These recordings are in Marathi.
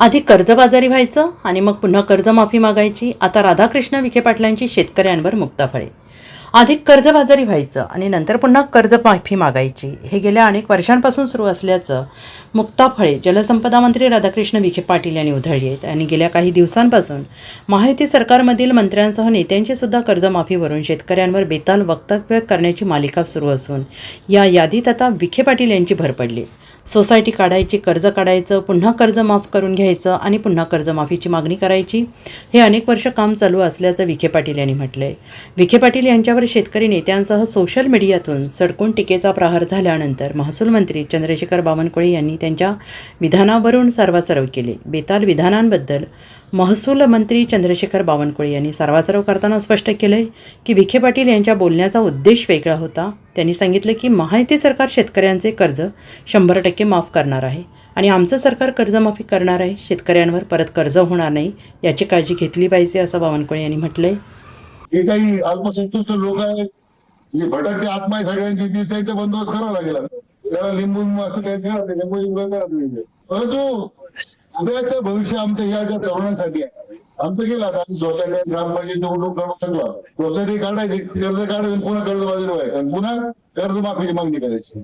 आधी कर्जबाजारी व्हायचं आणि मग पुन्हा कर्जमाफी मागायची. आता राधाकृष्ण विखे पाटलांची शेतकऱ्यांवर मुक्ताफळे आधी कर्जबाजारी व्हायचं आणि नंतर पुन्हा कर्जमाफी मागायची. हे गेल्या अनेक वर्षांपासून सुरू असल्याचं मुक्ताफळे जलसंपदा मंत्री राधाकृष्ण विखे पाटील यांनी उधळली आहेत आणि गेल्या काही दिवसांपासून महायुती सरकारमधील मंत्र्यांसह नेत्यांची सुद्धा कर्जमाफीवरून शेतकऱ्यांवर बेताल वक्तव्य करण्याची मालिका सुरू असून या यादीत आता विखे पाटील यांची भर पडली. सोसायटी काढायची कर्ज काढायचं पुन्हा कर्ज माफ करून घ्यायचं आणि पुन्हा कर्जमाफीची मागणी करायची हे अनेक वर्ष काम चालू असल्याचं विखे पाटील यांनी म्हटलं आहे विखे पाटील यांच्यावर शेतकरी नेत्यांसह सोशल मीडियातून सडकून टीकेचा प्रहार झाल्यानंतर महसूल मंत्री चंद्रशेखर बावनकुळे यांनी त्यांच्या विधानावरून सर्वासर्व केले. बेताल विधानांबद्दल महसूल मंत्री चंद्रशेखर बावनकुळे यांनी सर्वासर्व करताना स्पष्ट केलं आहे की विखे पाटील यांच्या बोलण्याचा उद्देश वेगळा होता. त्यांनी सांगितलं की महायुती सरकार शेतकऱ्यांचे कर्ज शंभर टक्के माफ करणार आहे आणि आमचं सरकार कर्जमाफी करणार आहे. शेतकऱ्यांवर परत कर्ज होणार नाही याची काळजी घेतली पाहिजे असं बावनकुळे यांनी म्हटलंय. हे काही अल्पसंतुष्ट लोक आहेत भटकते आत्मा आहे सगळ्यांची तिथे बंदोबस्त करावा लागेल. त्याला लिंबू लिंबू परंतु उद्याचं भविष्य आमच्या या ज्या तरुणांसाठी आहे. आमचं केलं आता. आम्ही सोसायटी ग्रामपंचायत निवडणूक काढून सगळं सोसायटी काढायची कर्ज काढायचं पुन्हा कर्ज बाजूला व्हायचं आणि पुन्हा कर्जमाफीची मागणी करायची.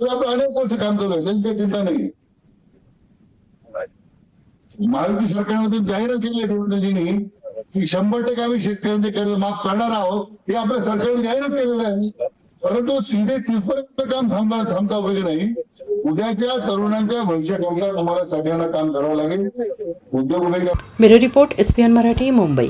तर आपलं अनेक वर्ष काम चालू आहे त्यांची काही चिंता नाही. महायुती सरकारमध्ये जाहीर केली देवेंद्रजींनी की शंभर टक्के आम्ही शेतकऱ्यांचे कर्ज माफ करणार आहोत हे आपल्या सरकारने जाहीरच केलेलं आहे. परंतु तिथे तिथपर्यंत काम थांबणार थांबता वगैरे नाही. उद्याच्या तरुणांच्या भविष्याकरता तुम्हाला सगळ्यांना काम करावं लागेल. उद्योग उभे bureau report S P N Marathi Mumbai.